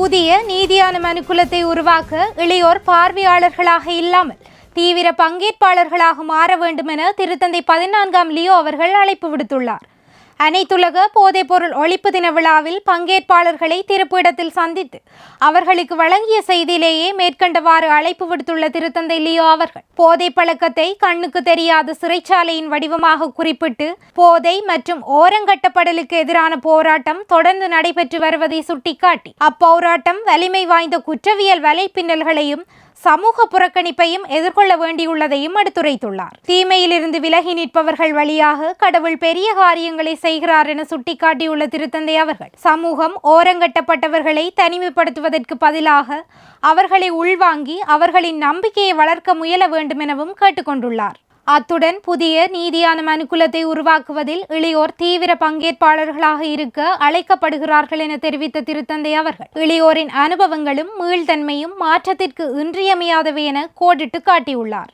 புதிய நீதியான மனுக்குலத்தை உருவாக்க இளையோர் பார்வையாளர்களாக இல்லாமல் தீவிர பங்கேற்பாளர்களாக மாற வேண்டும் என திருத்தந்தை பதினான்காம் லியோ அவர்கள் அழைப்பு விடுத்துள்ளார். அனைத்துலக போதைப்பொருள் ஒழிப்பு தின விழாவில் பங்கேற்பாளர்களை திருப்பிடத்தில் சந்தித்து அவர்களுக்கு வழங்கிய செய்தியிலேயே மேற்கண்டவாறு அழைப்பு விடுத்துள்ள திருத்தந்தை லியோ அவர்கள் போதை பழக்கத்தை கண்ணுக்கு தெரியாத சிறைச்சாலையின் வடிவமாக குறிப்பிட்டு போதை மற்றும் ஓரங்கட்டப்படலுக்கு எதிரான போராட்டம் தொடர்ந்து நடைபெற்று வருவதை சுட்டிக்காட்டி அப்போராட்டம் வலிமை வாய்ந்த குற்றவியல் வலைப்பின்னல்களையும் சமூக புறக்கணிப்பையும் எதிர்கொள்ள வேண்டியுள்ளதையும் எடுத்துரைத்துள்ளார். தீமையிலிருந்து விலகி நிற்பவர்கள் வழியாக கடவுள் பெரிய காரியங்களை செய்கிறார் என சுட்டிக்காட்டியுள்ள திருத்தந்தை அவர்கள் சமூகம் ஓரங்கட்டப்பட்டவர்களை தனிமைப்படுத்துவதற்கு பதிலாக அவர்களை உள்வாங்கி அவர்களின் நம்பிக்கையை வளர்க்க முயல வேண்டும் எனவும் கேட்டுக்கொண்டுள்ளார். அத்துடன் புதிய நீதியான மனுக்குலத்தை உருவாக்குவதில் இளையோர் தீவிர பங்கேற்பாளர்களாக இருக்க அழைக்கப்படுகிறார்கள் என தெரிவித்த திருத்தந்தை அவர்கள். இளையோரின் அனுபவங்களும் மீள்தன்மையும் மாற்றத்திற்கு இன்றியமையாதவை என கோடிட்டு காட்டியுள்ளார்.